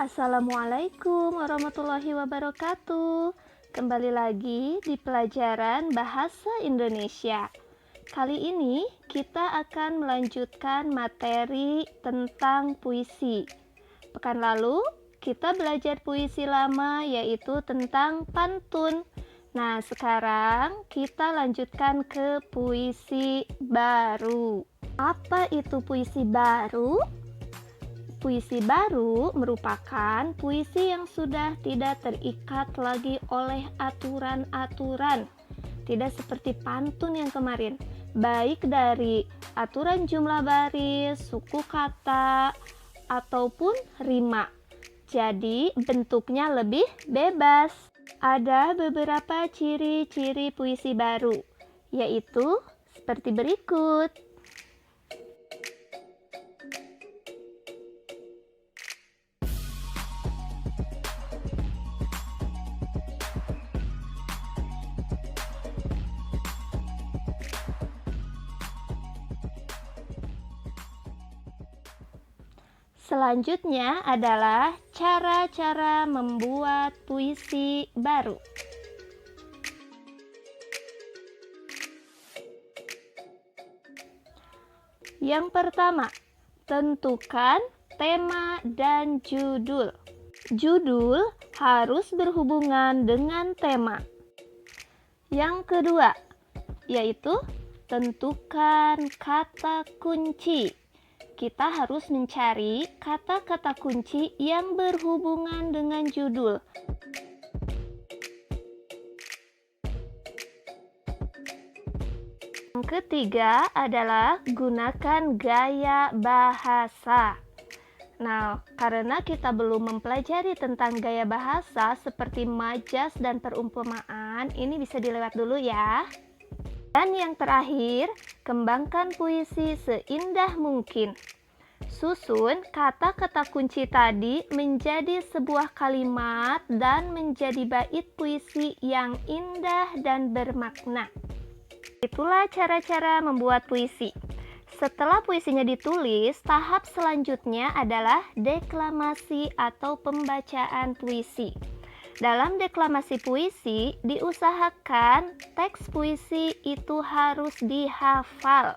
Assalamualaikum warahmatullahi wabarakatuh. Kembali lagi di pelajaran Bahasa Indonesia. Kali ini kita akan melanjutkan materi tentang puisi. Pekan lalu kita belajar puisi lama yaitu tentang pantun. Nah, sekarang kita lanjutkan ke puisi baru. Apa itu puisi baru? Puisi baru merupakan puisi yang sudah tidak terikat lagi oleh aturan-aturan. Tidak seperti pantun yang kemarin, baik dari aturan jumlah baris, suku kata, ataupun rima. Jadi, bentuknya lebih bebas. Ada beberapa ciri-ciri puisi baru, yaitu seperti berikut. Selanjutnya adalah cara-cara membuat puisi baru. Yang pertama, tentukan tema dan judul. Judul harus berhubungan dengan tema. Yang kedua, yaitu tentukan kata kunci kita harus mencari kata-kata kunci yang berhubungan dengan judul. Yang ketiga adalah gunakan gaya bahasa. Nah, karena kita belum mempelajari tentang gaya bahasa seperti majas dan perumpamaan, ini bisa dilewat dulu ya. Dan yang terakhir, kembangkan puisi seindah mungkin. Susun kata-kata kunci tadi menjadi sebuah kalimat dan menjadi bait puisi yang indah dan bermakna. Itulah cara-cara membuat puisi. Setelah puisinya ditulis, tahap selanjutnya adalah deklamasi atau pembacaan puisi. Dalam deklamasi puisi, diusahakan teks puisi itu harus dihafal.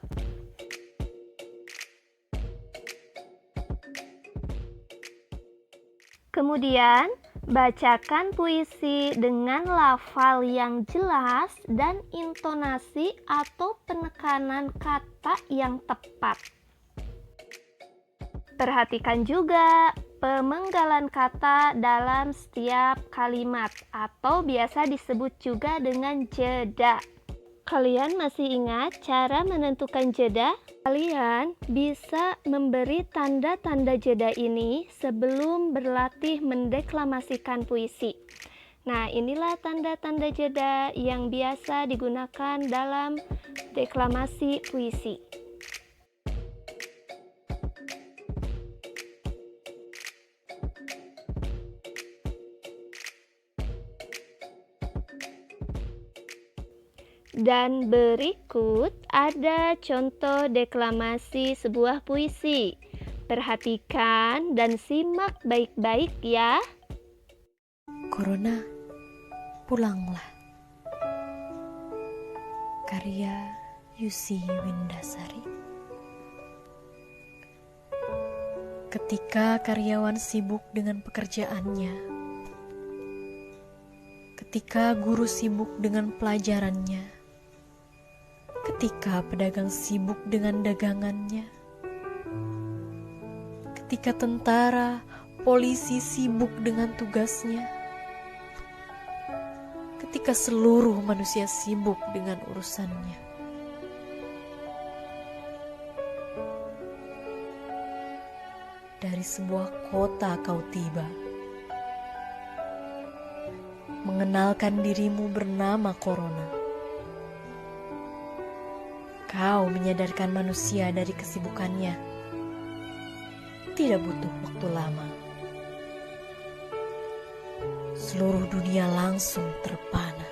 Kemudian, bacakan puisi dengan lafal yang jelas dan intonasi atau penekanan kata yang tepat. Perhatikan juga pemenggalan kata dalam setiap kalimat atau biasa disebut juga dengan jeda. Kalian masih ingat cara menentukan jeda? Kalian bisa memberi tanda-tanda jeda ini sebelum berlatih mendeklamasikan puisi. Nah, inilah tanda-tanda jeda yang biasa digunakan dalam deklamasi puisi. Dan berikut ada contoh deklamasi sebuah puisi. Perhatikan dan simak baik-baik ya. Corona, pulanglah. Karya Yusi Windasari. Ketika karyawan sibuk dengan pekerjaannya, ketika guru sibuk dengan pelajarannya, ketika pedagang sibuk dengan dagangannya, ketika tentara, polisi sibuk dengan tugasnya, ketika seluruh manusia sibuk dengan urusannya. Dari sebuah kota kau tiba, mengenalkan dirimu bernama Corona Kau menyadarkan manusia dari kesibukannya. Tidak butuh waktu lama. Seluruh dunia langsung terpana.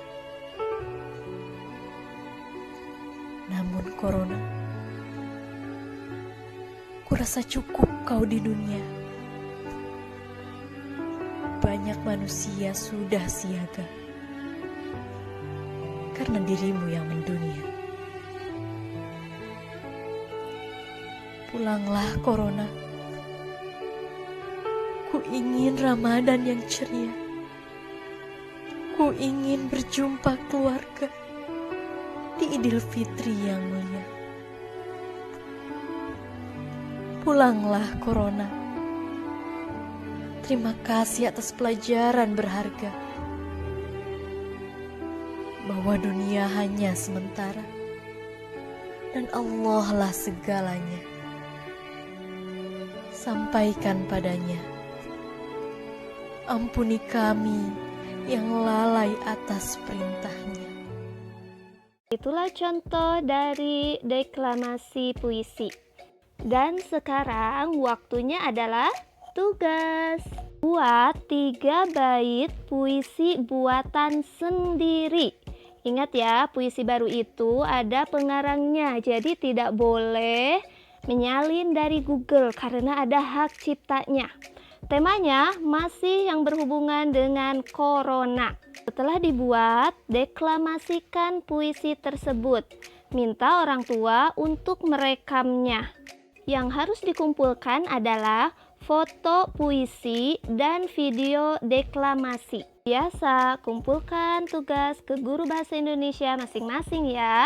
Namun corona, kurasa cukup kau di dunia. banyak manusia sudah siaga karena dirimu yang mendunia. Pulanglah Corona. Ku ingin Ramadan yang ceria. Ku ingin berjumpa keluarga di Idul Fitri yang mulia. Pulanglah Corona. Terima kasih atas pelajaran berharga bahwa dunia hanya sementara dan Allah lah segalanya. Sampaikan padanya, ampuni kami yang lalai atas perintahnya. Itulah contoh dari deklamasi puisi. Dan sekarang waktunya adalah tugas. Buat tiga bait puisi buatan sendiri. Ingat ya, puisi baru itu ada pengarangnya, jadi tidak boleh menyalin dari Google karena ada hak ciptanya. Temanya masih yang berhubungan dengan corona. Setelah dibuat, deklamasikan puisi tersebut. Minta orang tua untuk merekamnya. Yang harus dikumpulkan adalah foto puisi dan video deklamasi. Biasa, kumpulkan tugas ke guru bahasa Indonesia masing-masing ya.